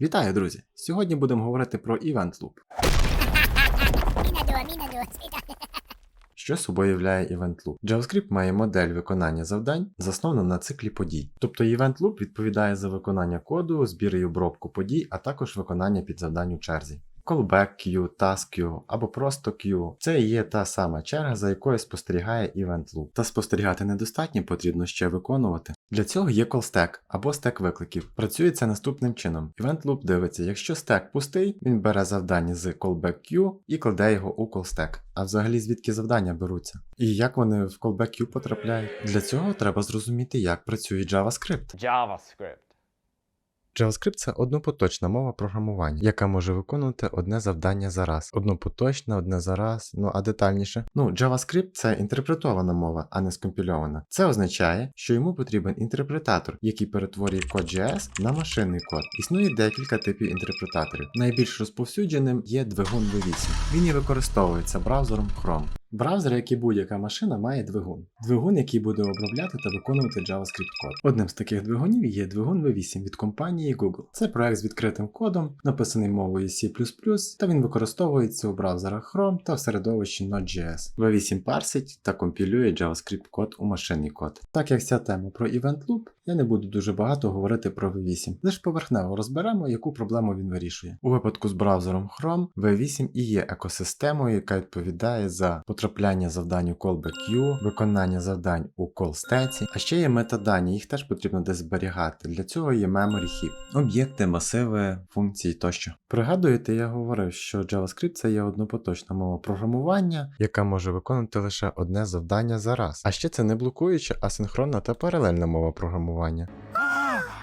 Вітаю, друзі! Сьогодні будемо говорити про Event Loop. Що собою являє Event Loop? JavaScript має модель виконання завдань, заснована на циклі подій. Тобто Event Loop відповідає за виконання коду, збір і обробку подій, а також виконання підзавдань у черзі. Callback queue, task queue або просто queue – це і є та сама черга, за якою спостерігає Event Loop. Та спостерігати недостатньо, потрібно ще виконувати. Для цього є callstack або стек викликів. Працює це наступним чином. Event Loop дивиться, якщо стек пустий, він бере завдання з callback queue і кладе його у callstack. А взагалі звідки завдання беруться? І як вони в callback queue потрапляють? Для цього треба зрозуміти, як працює JavaScript. JavaScript. JavaScript це однопоточна мова програмування, яка може виконувати одне завдання за раз. Однопоточна, одне за раз, ну а детальніше. Ну, JavaScript це інтерпретована мова, а не скомпільована. Це означає, що йому потрібен інтерпретатор, який перетворює код JS на машинний код. Існує декілька типів інтерпретаторів. Найбільш розповсюдженим є двигун V8. Він і використовується браузером Chrome. Браузер, як і будь-яка машина, має двигун. Двигун, який буде обробляти та виконувати JavaScript код. Одним з таких двигунів є двигун V8 від компанії Google. Це проект з відкритим кодом, написаний мовою C++, та він використовується у браузерах Chrome та в середовищі Node.js. V8 парсить та компілює JavaScript код у машинний код. Так як ця тема про Event Loop, я не буду дуже багато говорити про V8, лише поверхнево розберемо, яку проблему він вирішує. У випадку з браузером Chrome, V8 і є екосистемою, яка відповідає за потрапляння завдань у callback виконання завдань у call а ще є метадані, їх теж потрібно десь зберігати. Для цього є memory heap, об'єкти, масиви, функції тощо. Пригадуєте, я говорив, що JavaScript це є однопоточна мова програмування, яка може виконувати лише одне завдання за раз. А ще це не блокуюча, асинхронна та паралельна мова програмування.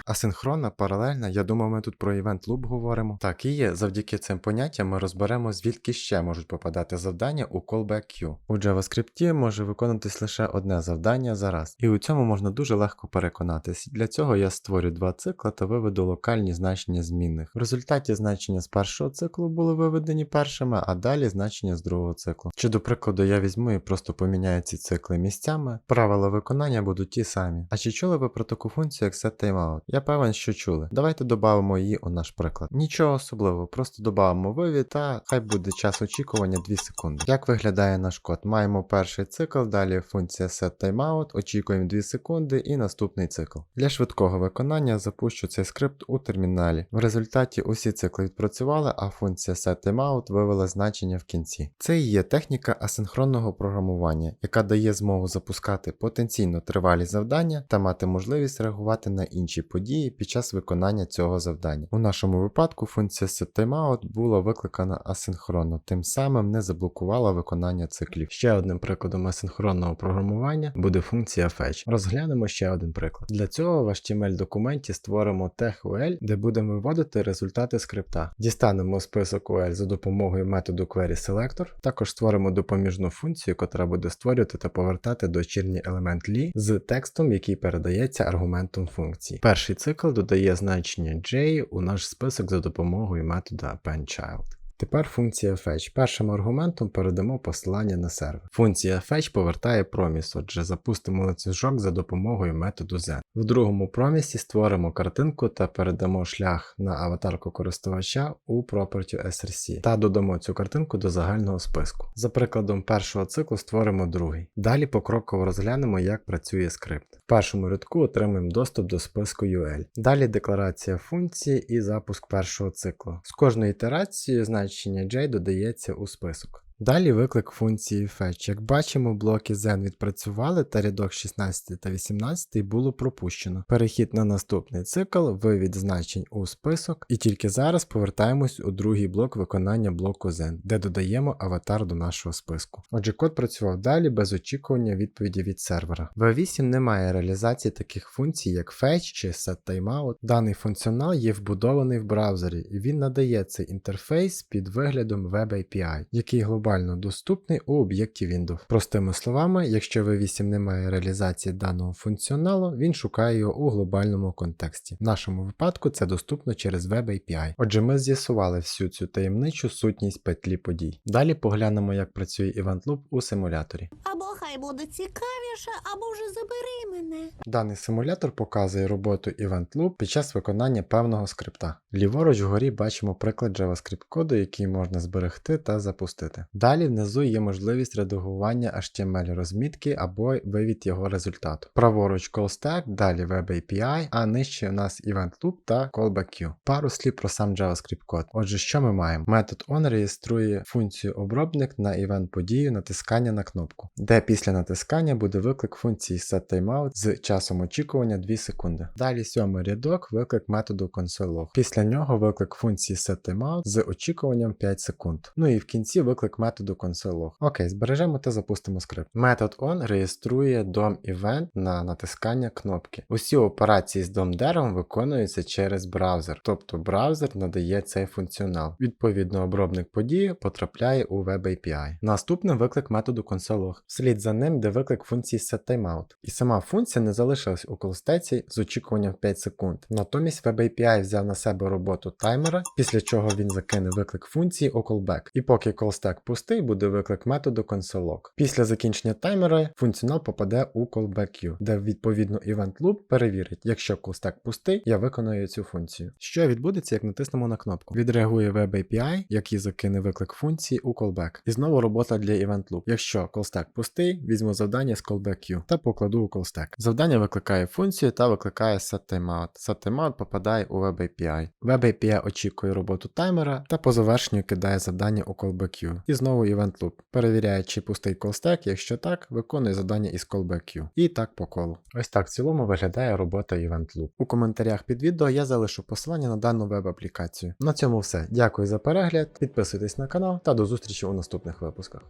Асинхронна, паралельна, я думав, ми тут про Event Loop говоримо. Так і є, завдяки цим поняттям ми розберемо, звідки ще можуть попадати завдання у callback queue. У JavaScript може виконатись лише одне завдання за раз, і у цьому можна дуже легко переконатись. Для цього я створю два цикла та виведу локальні значення змінних. В результаті значення з першого циклу були виведені першими, а далі значення з другого циклу. Чи до прикладу я візьму і просто поміняю ці цикли місцями, правила виконання будуть ті самі. А чи чули ви про таку функцію, як setTimeout? Я певен, що чули. Давайте додамо її у наш приклад. Нічого особливого, просто додамо вивід та хай буде час очікування 2 секунди. Як виглядає наш код? Маємо перший цикл, далі функція setTimeout, очікуємо 2 секунди і наступний цикл. Для швидкого виконання запущу цей скрипт у терміналі. В результаті усі цикли відпрацювали, а функція setTimeout вивела значення в кінці. Це і є техніка асинхронного програмування, яка дає змогу запускати потенційно тривалі завдання та мати можливість реагувати на інші події під час виконання цього завдання. У нашому випадку функція setTimeout була викликана асинхронно, тим самим не заблокувала виконання циклів. Ще одним прикладом асинхронного програмування буде функція fetch. Розглянемо ще один приклад. Для цього в HTML документі створимо TextUL, де будемо виводити результати скрипта. Дістанемо список UL за допомогою методу querySelector. Також створимо допоміжну функцію, яка буде створювати та повертати дочірній елемент li з текстом, який передається аргументом функції. Перший цикл додає значення J у наш список за допомогою методу appendChild. Тепер функція fetch. Першим аргументом передамо посилання на сервер. Функція fetch повертає проміс, отже, запустимо ланцюжок за допомогою методу Z. В другому промісі створимо картинку та передамо шлях на аватарку користувача у property src та додамо цю картинку до загального списку. За прикладом першого циклу створимо другий. Далі покроково розглянемо, як працює скрипт. В першому рядку отримаємо доступ до списку UL. Далі декларація функції і запуск першого циклу. З кожною ітерацією значення J додається у список. Далі виклик функції fetch. Як бачимо, блоки Zen відпрацювали та рядок 16 та 18 було пропущено. Перехід на наступний цикл, вивід значень у список, і тільки зараз повертаємось у другий блок виконання блоку Zen, де додаємо аватар до нашого списку. Отже, код працював далі без очікування відповіді від сервера. В 8 немає реалізації таких функцій, як fetch чи setTimeout. Даний функціонал є вбудований в браузері, і він надає цей інтерфейс під виглядом Web API, який глобально глобально доступний у об'єкті Windows. Простими словами, якщо V8 не має реалізації даного функціоналу, він шукає його у глобальному контексті. В нашому випадку це доступно через Web API. Отже, ми з'ясували всю цю таємничу сутність петлі подій. Далі поглянемо, як працює Event Loop у симуляторі. Або хай буде цікавіше, або вже забери мене. Даний симулятор показує роботу Event Loop під час виконання певного скрипта. Ліворуч вгорі бачимо приклад JavaScript коду, який можна зберегти та запустити. Далі внизу є можливість редагування HTML розмітки або вивід його результату. Праворуч call stack, далі Web API, а нижче у нас Event Loop та callback queue. Пару слів про сам JavaScript код. Отже, що ми маємо? Метод on реєструє функцію обробник на event подію натискання на кнопку, де після натискання буде виклик функції setTimeout з часом очікування 2 секунди. Далі сьомий рядок виклик методу console.log. Після нього виклик функції setTimeout з очікуванням 5 секунд. Ну і в кінці виклик методу console.log. Окей, збережемо та запустимо скрипт. Метод on реєструє DOM event на натискання кнопки. Усі операції з DOM деревом виконуються через браузер, тобто браузер надає цей функціонал. Відповідно, обробник події потрапляє у Web API. Наступним виклик методу console.log. Вслід за ним йде виклик функції setTimeout. І сама функція не залишилась у колстеці з очікуванням 5 секунд. Натомість Web API взяв на себе роботу таймера, після чого він закине виклик функції у callback. І поки callstack пустий, буде виклик методу console.log. Після закінчення таймера функціонал попаде у callback queue, де відповідно event loop перевірить, якщо callstack пустий, я виконую цю функцію. Що відбудеться, як натиснемо на кнопку? Відреагує Web API, який закине виклик функції у callback. І знову робота для event loop. Якщо callstack пустий, візьму завдання з callback queue та покладу у callstack. Завдання викликає функцію та викликає setTimeout. SetTimeout попадає у Web API. Web API очікує роботу таймера та по завершенню кидає завдання у callback queue. І знову event loop. Перевіряє, чи пустий callstack, якщо так, виконує завдання із callback queue. І так по колу. Ось так в цілому виглядає робота event loop. У коментарях під відео я залишу посилання на дану веб-аплікацію. На цьому все. Дякую за перегляд, підписуйтесь на канал та до зустрічі у наступних випусках.